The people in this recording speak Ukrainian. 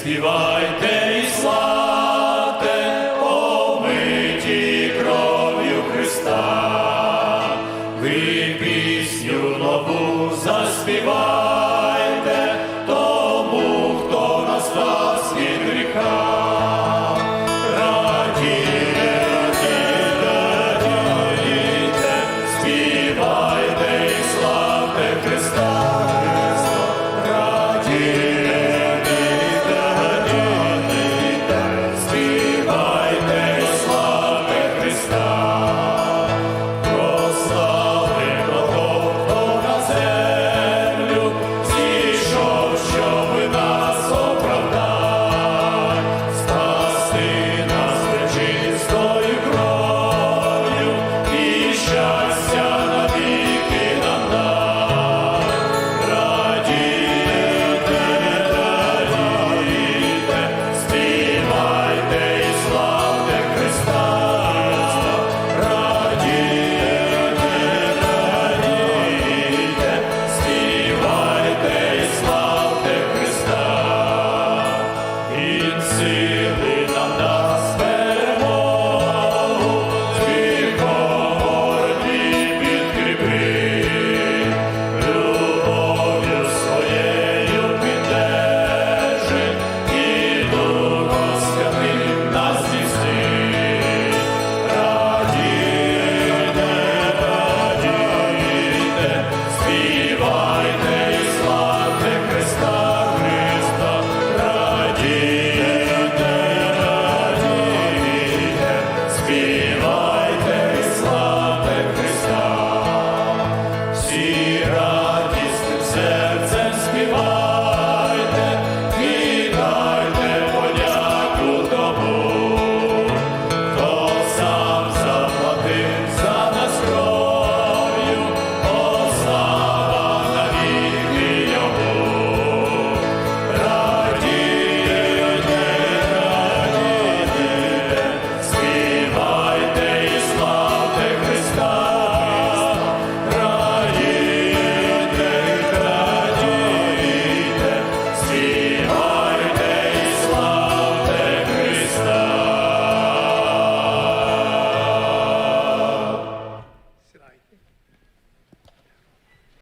співайте і славте, омиті кров'ю Христа, ви пісню нову заспівайте.